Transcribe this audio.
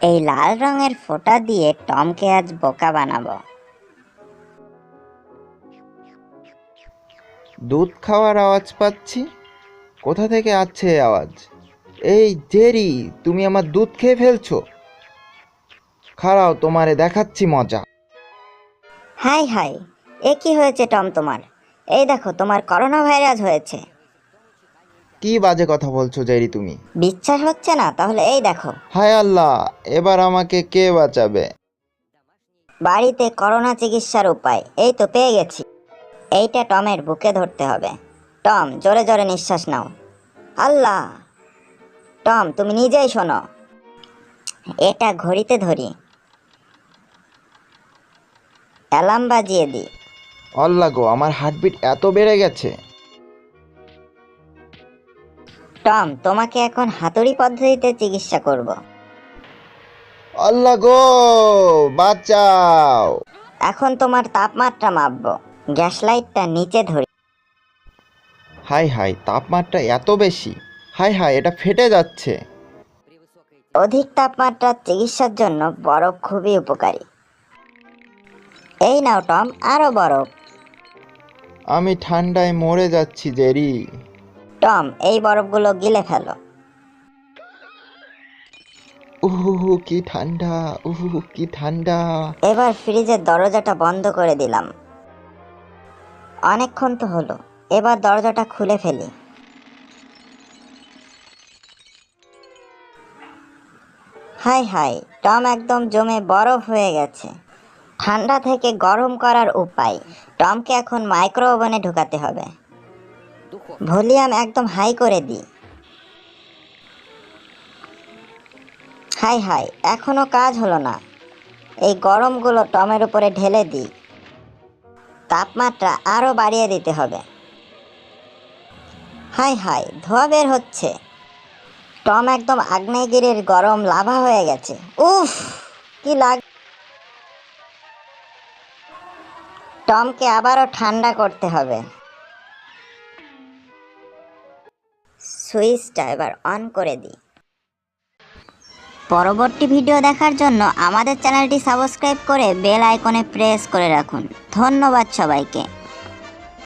এই লাল রঙের ফোঁটা দিয়ে টমকে আজ বোকা বানাবো। দুধ খাওয়ার আওয়াজ পাচ্ছি? কোথা থেকে আসছে এই আওয়াজ? এই জেরি তুমি আমার দুধ খেয়ে ফেলছো? খাড়াও তোমারে দেখাচ্ছি মজা। হাই হাই এ কি হয়েছে টম তোমার? এই দেখো তোমার করোনা ভাইরাস হয়েছে। কি বাজে কথা বলছো জেরি তুমি? বিশ্বাস হচ্ছে না তাহলে এই দেখো। হায় আল্লাহ এবার আমাকে কে বাঁচাবে? বাড়িতে করোনা চিকিৎসার উপায় এই তো পেয়ে গেছি। এইটা টমের বুকে ধরতে হবে। টম জোরে জোরে নিঃশ্বাস নাও। আল্লাহ! টম তুমি নিজেই শোনো। এটা ঘড়িতে ধরি। অ্যালার্ম বাজিয়ে দিই আল্লাহ গো আমার হার্টবিট এত বেড়ে গেছে। টম তোমাকে এখন হাতুড়ি পদ্ধতিতে চিকিৎসা করব। আল্লাহ গো বাঁচাও। এখন তোমার তাপমাত্রা মাপবো। গ্যাস লাইটটা নিচে ধরি। হাই হাই তাপমাত্রা এত বেশি? হাই হাই এটা ফেটে যাচ্ছে। অধিক তাপমাত্রার চিকিৎসার জন্য বরফ খুবই উপকারী। এই নাও টম আরও বরফ। আমি ঠান্ডায় মরে যাচ্ছি জেরি। টম এই বরফগুলো গিলে ফেলো। উহু কি ঠান্ডা উহু কি ঠান্ডা। এবার ফ্রিজের দরজাটা বন্ধ করে দিলাম। অনেকক্ষণ তো হলো এবার দরজাটা খুলে ফেলি। হাই হাই টম একদম জমে বরফ হয়ে গেছে। ঠান্ডা থেকে গরম করার উপায় টমকে এখন মাইক্রো ওভেনে ঢুকাতে হবে। ভলিউম একদম হাই করে দিই। হাই হাই, এখনও কাজ হলো না। এই গরমগুলো টমের উপরে ঢেলে দিই। তাপমাত্রা আরও বাড়িয়ে দিতে হবে। হাই হাই, ধোয়া বের হচ্ছে। টম একদম আগ্নেয়গিরির গরম লাভা হয়ে গেছে। উফ, কি লাগ টমকে আবারও ঠান্ডা করতে হবে। সুইচটা এবার অন করে দিই। পরবর্তী ভিডিও দেখার জন্য আমাদের চ্যানেলটি সাবস্ক্রাইব করে বেল আইকনে প্রেস করে রাখুন। ধন্যবাদ সবাইকে।